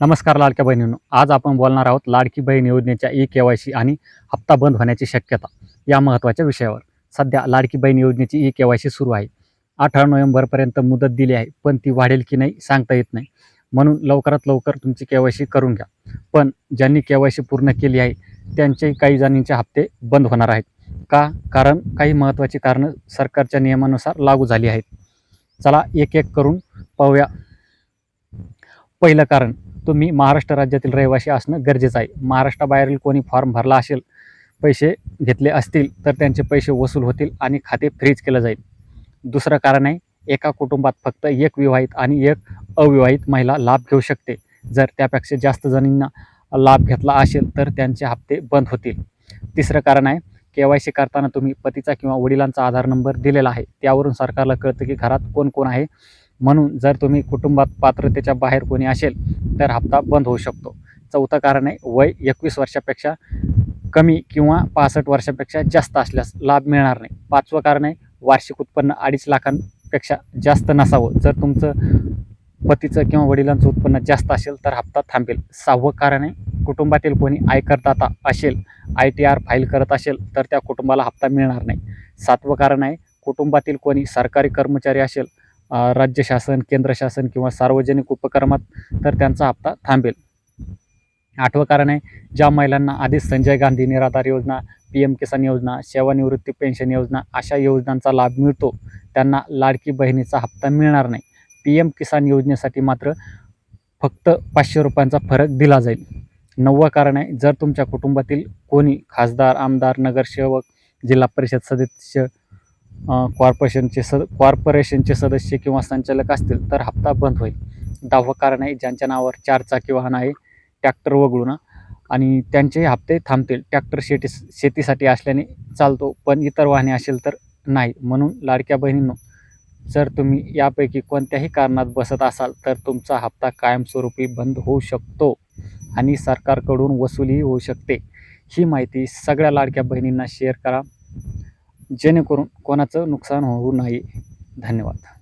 नमस्कार लाडक्या बहिणींनो. आज आपण बोलणार आहोत लाडकी बहीण योजनेच्या ई के वाय सी आणि हप्ता बंद होण्याची शक्यता या महत्त्वाच्या विषयावर. सध्या लाडकी बहीण योजनेची ई के वाय सी सुरू आहे. अठरा नोव्हेंबरपर्यंत मुदत दिली आहे पण ती वाढेल की नाही सांगता येत नाही. म्हणून लवकरात लवकर तुमची के वाय सी करून घ्या. पण ज्यांनी के वाय सी पूर्ण केली आहे त्यांचे काही जणांचे हप्ते बंद होणार आहेत. का? कारण काही महत्त्वाची कारणं सरकारच्या नियमानुसार लागू झाली आहेत. चला एक एक करून पाहूया. पहिलं कारण तुम्ही महाराष्ट्र राज्यातील रहिवासी असणं गरजेचं आहे. महाराष्ट्राबाहेरील कोणी फॉर्म भरला असेल पैसे घेतले असतील तर त्यांचे पैसे वसूल होतील आणि खाते फ्रीज केलं जाईल. दुसरं कारण आहे एका कुटुंबात फक्त एक विवाहित आणि एक अविवाहित महिला लाभ घेऊ शकते. जर त्यापेक्षा जास्त जणींना लाभ घेतला असेल तर त्यांचे हप्ते बंद होतील. तिसरं कारण आहे के वाय सी करताना तुम्ही पतीचा किंवा वडिलांचा आधार नंबर दिलेला आहे. त्यावरून सरकारला कळतं की घरात कोण कोण आहे. म्हणून जर तुम्ही कुटुंबात पात्रतेच्या बाहेर कोणी असेल तर हप्ता बंद होऊ शकतो. चौथं कारण आहे वय एकवीस वर्षापेक्षा कमी किंवा पासष्ट वर्षापेक्षा जास्त असल्यास लाभ मिळणार नाही. पाचवं कारण आहे वार्षिक उत्पन्न अडीच लाखांपेक्षा जास्त नसावं. जर तुमचं पतीचं किंवा वडिलांचं उत्पन्न जास्त असेल तर हप्ता थांबेल. सहावं कारण आहे कुटुंबातील कोणी आयकरदाता असेल आय टी आर फाईल करत असेल तर त्या कुटुंबाला हप्ता मिळणार नाही. सातवं कारण आहे कुटुंबातील कोणी सरकारी कर्मचारी असेल राज्य शासन केंद्र शासन किंवा सार्वजनिक उपक्रमात तर त्यांचा हप्ता थांबेल. आठवं कारण आहे ज्या महिलांना आधीच संजय गांधी निराधार योजना पी एम किसान योजना सेवानिवृत्ती पेन्शन योजना अशा योजनांचा लाभ मिळतो त्यांना लाडकी बहिणीचा हप्ता मिळणार नाही. पी एम किसान योजनेसाठी मात्र फक्त पाचशे रुपयांचा फरक दिला जाईल. नववं कारण आहे जर तुमच्या कुटुंबातील कोणी खासदार आमदार नगरसेवक जिल्हा परिषद सदस्य कॉर्पोरेशनचे सद कॉर्पोरेशनचे सदस्य किंवा संचालक असतील तर हप्ता बंद होईल. दहावं कारण आहे ज्यांच्या नावावर चारचाकी वाहन आहे ट्रॅक्टर वगळून. आणि त्यांचे हप्ते थांबतील. ट्रॅक्टर शेती शेतीसाठी असल्याने चालतो पण इतर वाहने असेल तर नाही. म्हणून लाडक्या बहिणींनो जर तुम्ही यापैकी कोणत्याही कारणात बसत असाल तर तुमचा हप्ता कायमस्वरूपी बंद होऊ शकतो आणि सरकारकडून वसुलीही होऊ शकते. ही माहिती सगळ्या लाडक्या बहिणींना शेअर करा. जेणेकरून कोणाचं नुकसान होऊ नये. धन्यवाद.